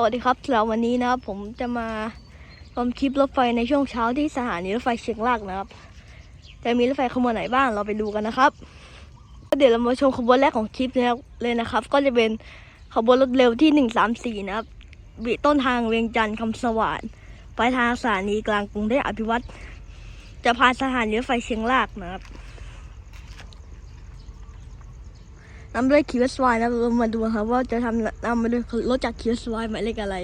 สวัสดีครับสำหรับวันนี้นะครับผมจะมาทำคลิปรถไฟในช่วงเช้าที่สถานีรถไฟเชียงรากนะครับ จะมีรถไฟขบวนไหนบ้างเราไปดูกันนะครับเดี๋ยวเรามาชมขบวนแรกของคลิปเลยนะครับ ก็จะเป็นขบวนรถเร็วที่หนึ่งสามสี่นะครับวิต้นทางเวียงจันทร์คำสว่านปทางสถานีกลางกรุงเทพอภิวัตรจะผ่านสถานีรถไฟเชียงรากนะครับ นำด้วย QSY นะเรามาดูครับว่าจะทำนำมาด้วยรถจากคีวส QSY หมายเลขอะไร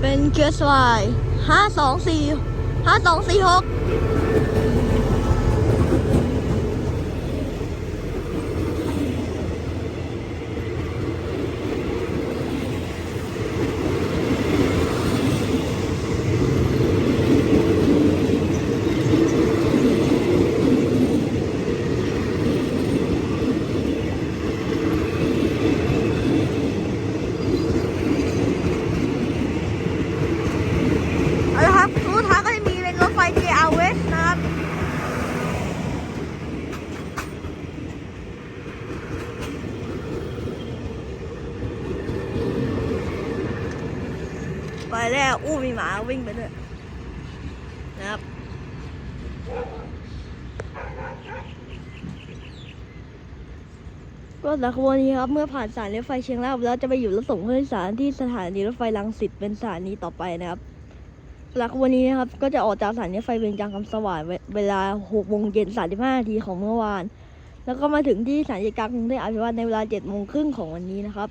เป็นคีวสไว้ห้าสองสี่ห้าสองสี่หก ไปแล้วอู้มีหมาวิ่งไปด้วยนะครับก็จากขบวนนี้ครับ เมื่อผ่านสถานีรถไฟเชียงรากแล้วจะไปอยู่รถส่งผู้โดยสารที่สถานีรถไฟรังสิตเป็นสถานีต่อไปนะครับหลักวันนี้นะครับ ก็จะออกจากสถานีรถไฟเวียงจันทร์คำสว่างเวเวลา6โมงเย็น35นาทีของเมื่อวาน แล้วก็มาถึงที่สถานีกลางกรุงเทพอภิวัตในเวลา7โมงครึ่งของวันนี้นะครับ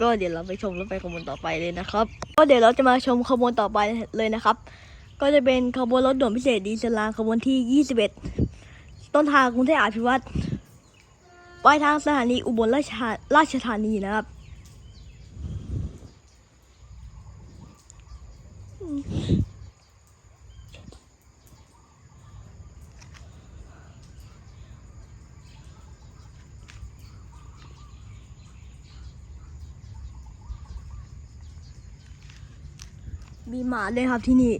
ก็เดี๋ยวเราไปชมรถไฟขบวนต่อไปเลยนะครับ ก็เดี๋ยวเราจะมาชมขบวนต่อไปเลยนะครับ ก็จะเป็นขบวนรถด่วนพิเศษดีเซลรางขบวนที่ 21 ต้นทางกรุงเทพอภิวัตปลายทางสถานีอุบลราชราชธานีนะครับ มีหมาด้วยครับที่นี่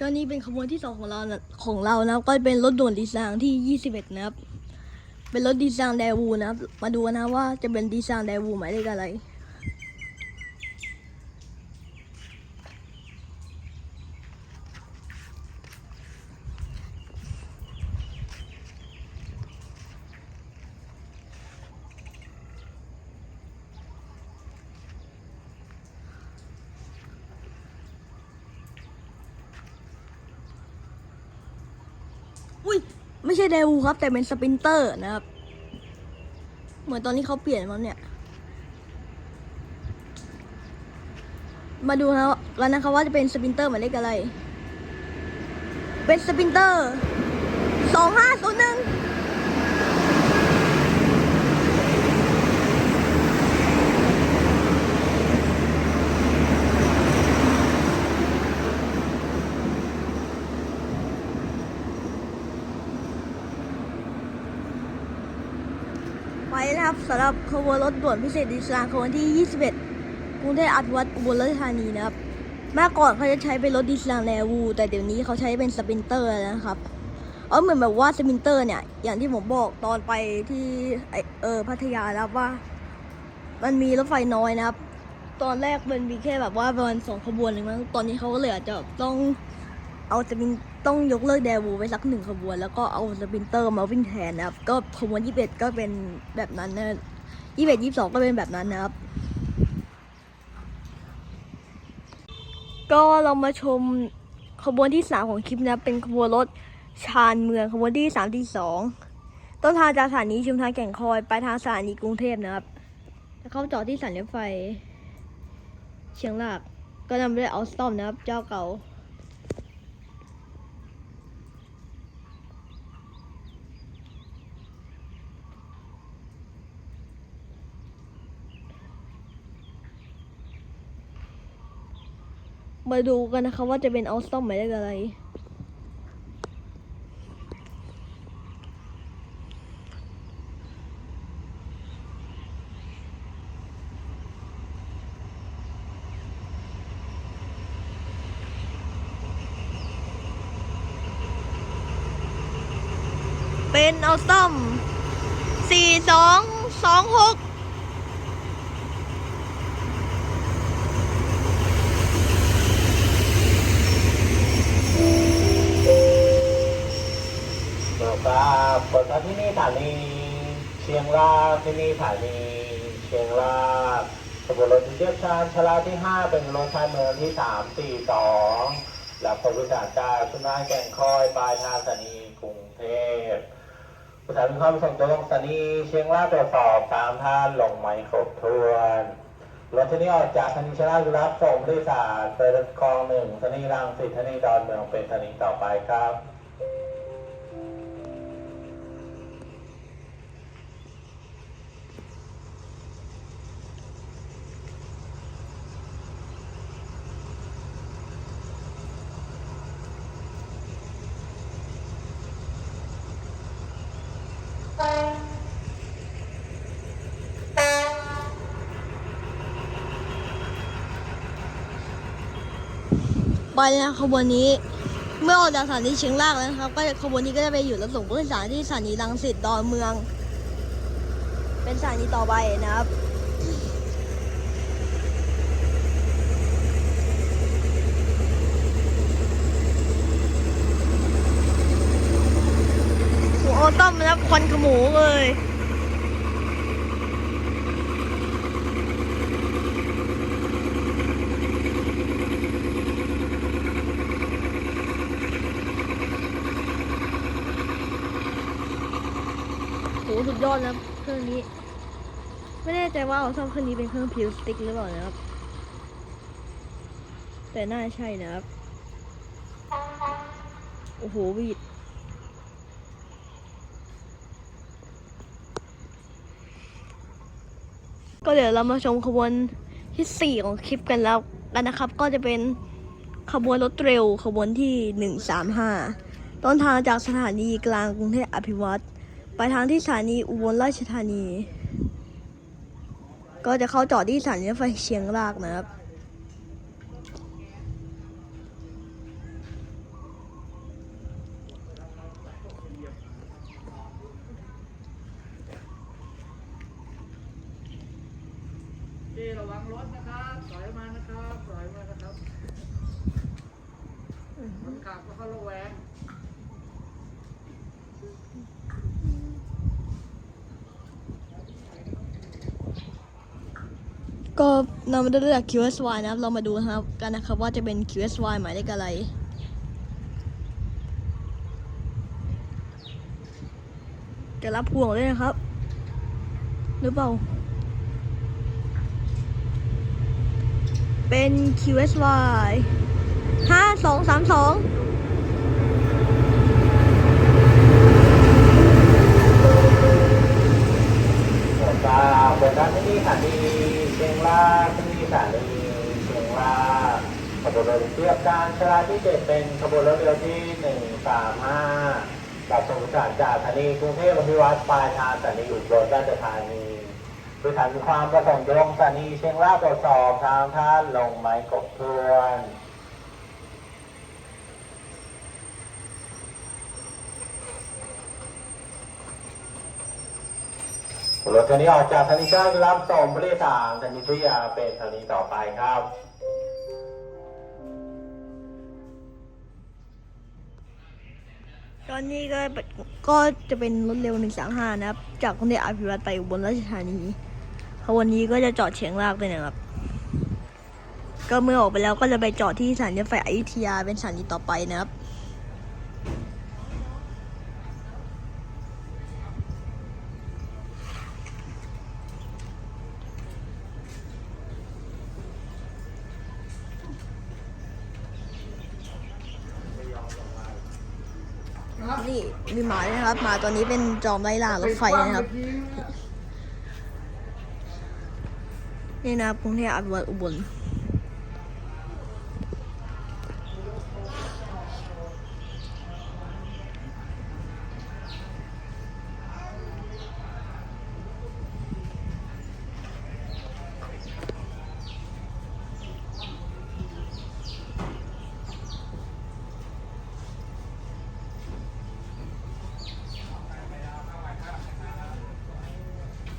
ก็นี่เป็นขบวนที่สองของเราของเรานะก็เป็นรถด่วนดีซังที่ 21 นะครับ เป็นรถดีซังแดวูนะครับ มาดูนะว่าจะเป็นดีซังแดวูหมายเลขอะไร อุ้ย ไม่ใช่เดวูครับ แต่เป็นสปินเตอร์นะครับ เหมือนตอนนี้เขาเปลี่ยนมาเนี่ย มาดูนะกันนะครับว่าจะเป็นสปินเตอร์หมายเลขอะไร เป็นสปินเตอร์สองห้าศูนย์หนึ่งไปนะครับสำหรับ ขบวนรถด่วนพิเศษดิสลางขบวนที่ 21กรุงเทพอภิวัตอุบลราชธานีนะครับเมื่อก่อนเขาจะใช้เป็นรถดิสลางแลวู แต่เดี๋ยวนี้เขาใช้เป็นสปินเตอร์แล้วนะครับเออเหมือนแบบว่าสปินเตอร์เนี่ย อย่างที่ผมบอกตอนไปที่เออพัทยาแล้วว่า มันมีรถไฟน้อยนะครับ ตอนแรกมันมีแค่แบบว่าประมาณสองขบวนเองมั้งตอนนี้เขาก็เลยอาจจะต้องเอาสปินต้องยกเลิกแดวูไปสักหนึ่งขบวน แล้วก็เอาสปินเตอร์มาวิ่งแทนนะครับ ก็ขบวนยี่สิบเอ็ดก็เป็นแบบนั้นนะ ยี่สิบเอ็ดยี่สิบสองก็เป็นแบบนั้นนะครับ ก็เรามาชมขบวนที่สามของคลิปนะเป็นขบวนรถชานเมืองขบวนที่สามที่สองต้นทางจากสถานีชุมทางแก่งคอยไปทางสถานีกรุงเทพนะครับแล้วเข้าจอดที่สถานีรถไฟ เชียงรากก็นำไปด้วยออสตอมนะครับ เจ้าเก่า มาดูกันนะคะว่าจะเป็นเอาซ่อมหมายเลขอะไร เป็นเอาซ่อมสี่สองสองหก ครับกดที่นี่สถานีเชียงรากที่นี่สถานีเชียงรากขบวนรถเทียบชาชลาที่5เป็นรถชานเมืองที่ 3 4 2แล้วผู้โดยสารจากสุนทรแก่งคอยปลายทางสถานีกรุงเทพผู้สารมีความประสงค์จะลงสถานีเชียงรากตรวจสอบตามท่านลงไหมครบถ้วนรถที่นี้ออกจากสถานีชลาจุรับส่งผู้โดยสารไปรถคลองหนึ่งสถานีรังสิตสถานีดอนเมืองเป็นสถานีต่อไปครับ ไปนะขบวนนี้ เมื่อออกจากสถานีเชียงรากแล้วนะครับ ก็ขบวนนี้ก็จะไปอยู่รับส่งผู้โดยสารที่สถานีรังสิตดอนเมือง เป็นสถานีต่อไปนะครับหัวออต้อมนะครับควันขมงเลย สุดยอดนะเครื่องนี้ ไม่แน่ใจว่าเอาซ่อมเครื่องนี้เป็นเครื่องพิวสติ๊กหรือเปล่านะครับ แต่น่าใช่นะครับ โอ้โหวีดก็เดี๋ยวเรามาชมขบวนที่สี่ของคลิปกันแล้วกันนะครับ ก็จะเป็นขบวนรถเร็วขบวนที่หนึ่งสามห้าต้นทางจากสถานีกลางกรุงเทพอภิวัตร ไปทางที่สถานีอุบลราชธานี ก็จะเข้าจอดที่สถานีรถไฟเชียงรากนะครับพี่ระวังรถนะครับถอยมานะครับถอยมานะครับคนขับก็เขาระแวง ก็เรามาเลือก QSY นะครับ เรามาดูนะครับกันนะครับว่าจะเป็น QSY หมายเลขอะไร จะรับพวงด้วยนะครับ หรือเปล่า เป็น QSY ห้าสองสามสองผมจะเปิดร้านที่นี่สถานี เชียงรากที่นี่สถานีเชียงรายขบวนรถเทียบการชลาที่เจ็ดเป็นขบวนรถเรือที่หนึ่งสามห้ากับสมุทรสาครจากสถานีกรุงเทพอภิวัตปลายทางสถานีอุบลราชธานีโดยฐานความประสงค์ลงสถานีเชียงรากตรวจสอบทางท่านลงไม้กบเพื่อน รถคันนี้ออกจากธนิชารับส่งผู้โดยสารธนิชยาเป็นธนีต่อไปครับตอนนี้ก็ก็จะเป็นรถเร็ว 135 นะครับ จากกรุงเทพอภิวัตไปอุบลราชธานีขบวนนี้ก็จะจอดเชียงรากเลยนะครับ ก็เมื่อออกไปแล้วก็จะไปจอดที่สถานีรถไฟอยุธยาเป็นสถานีต่อไปนะครับ นี่มีหมาด้วย นะครับหมาตัวนี้เป็นจอมไล่ล่ารถไฟนะครับ นี่นะครับกรุงเทพอภิวัตอุบล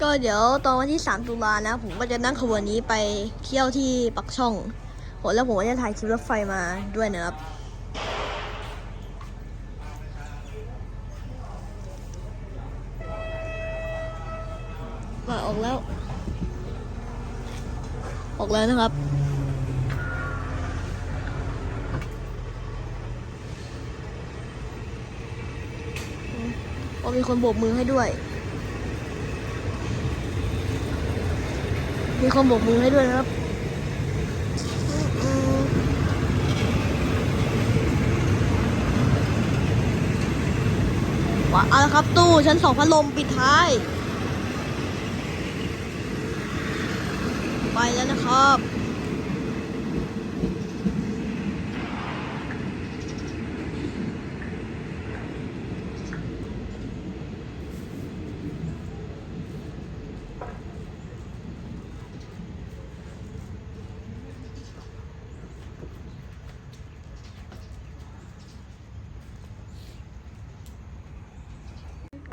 ก็เดี๋ยวตอนวันที่ 3 ตุลานะ ผมก็จะนั่งขบวนนี้ไปเที่ยวที่ปักช่องโหแล้วผมก็จะถ่ายคลิปรถไฟมาด้วยนะครับ มาออกแล้ว ออกแล้วนะครับก็มีคนโบกมือให้ด้วย มีคนบอกมือให้ด้วยนะครับว้าเอาละครับตู้ชั้นสองพัดลมปิดท้าย ไปแล้วนะครับ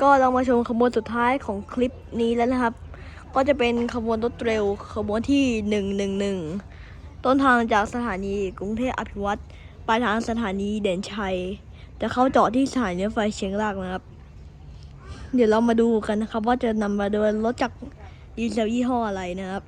ก็เรามาชมขบวนสุดท้ายของคลิปนี้แล้วนะครับ ก็จะเป็นขบวนรถเร็วขบวนที่หนึ่งหนึ่งหนึ่งต้นทางจากสถานีกรุงเทพอภิวัตรปลายทางสถานีเด่นชัย จะเข้าจอดที่สถานีรถไฟเชียงรากนะครับ เดี๋ยวเรามาดูกันนะครับ ว่าจะนำมาโดยรถจากดีเซลยี่ห้ออะไรนะครับ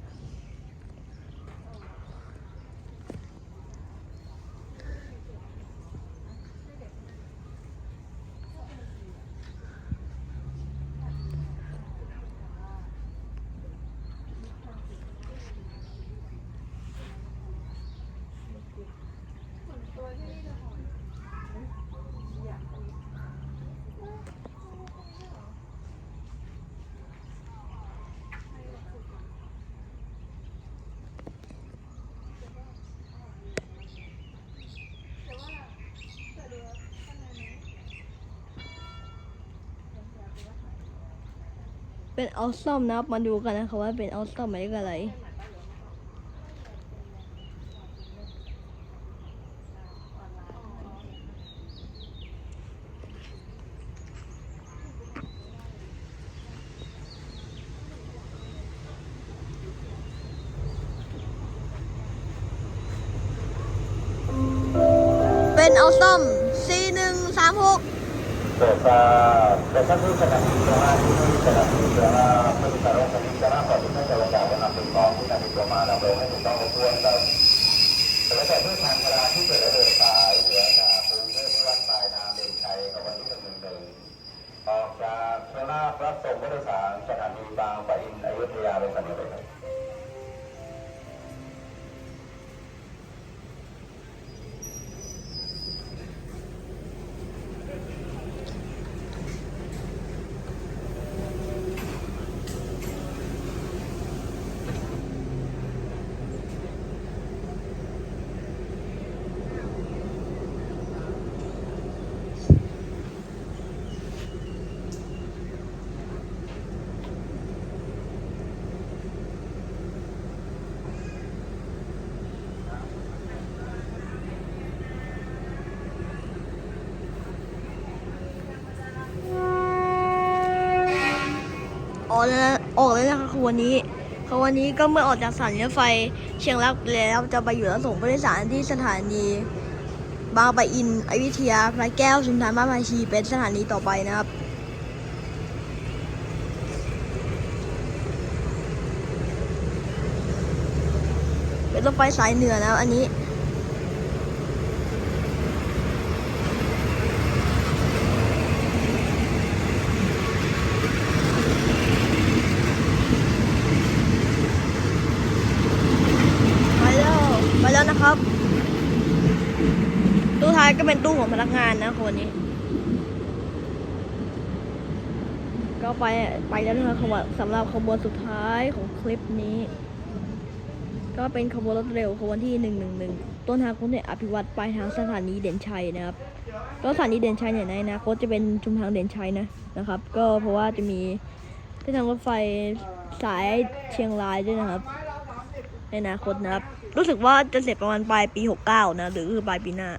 เป็นออสซอมนะครับมาดูกันนะครับว่าเป็นออสซอมหมายเลขอะไรเป็นออสซอม C136 โปรดทราบแต่ท่านผู้สนับสนุนสมาที่นี่สนับสามาขอทุกเป็นนำเป็นของที่นำเป็นตัวมา ดำเนินให้ถูกต้องครบถ้วนครับแต่แต่เพื่อทางเวลาที่เกิดระเบิดสายเหลือจากกรุงเพที่วัดปลายน้ำเด่นชัยกับวันที่หนึ่งหนึ่งหนึ่งออกจากเชรับส่งผู้โดยสารสถานีบางปะอินอยุธยาเป็นสัญญาเลยครับ แล้วออกเลยนะคะขบวันนี้ขบวันนี้ก็เมื่อออกจากสถานีรถไฟ เชียงรากแล้วจะไปอยู่แล้วส่งผู้โดยสารที่สถานีบางปะอินอยุธยาพระแก้วชุมทางบ้านภาชีเป็นสถานีต่อไปนะครับเป็นรถไฟสายเหนือนะอันนี้ ไปแล้วไปแล้ว นะครับ ตู้ท้ายก็เป็นตู้ของพนักงานนะคนนี้ ก็ไปไปแล้วนะครับสำหรับขบวนสุดท้ายของคลิปนี้ ก็เป็นขบวนรถเร็วขบวนที่หนึ่งหนึ่งหนึ่งต้นทางกรุงเทพอภิวัตรปทางสถานีเด่นชัยนะครับก็สถานีเด่นชัยเนี่ยในอนาคตจะเป็นชุมทางเด่นชัยนะนะครับ ก็เพราะว่าจะมีเส้นทางรถไฟสายเชียงรายด้วยนะครับ ในอนาคตนะครับ รู้สึกว่าจะเสร็จประมาณปลายปี 69 นะ หรือปลายปีหน้า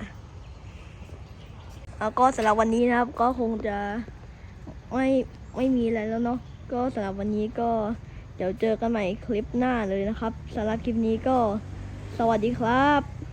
แล้วก็สำหรับวันนี้นะครับ ก็คงจะไม่ไม่มีอะไรแล้วเนาะ ก็สำหรับวันนี้ก็เดี๋ยวเจอกันใหม่คลิปหน้าเลยนะครับสำหรับคลิปนี้ก็สวัสดีครับ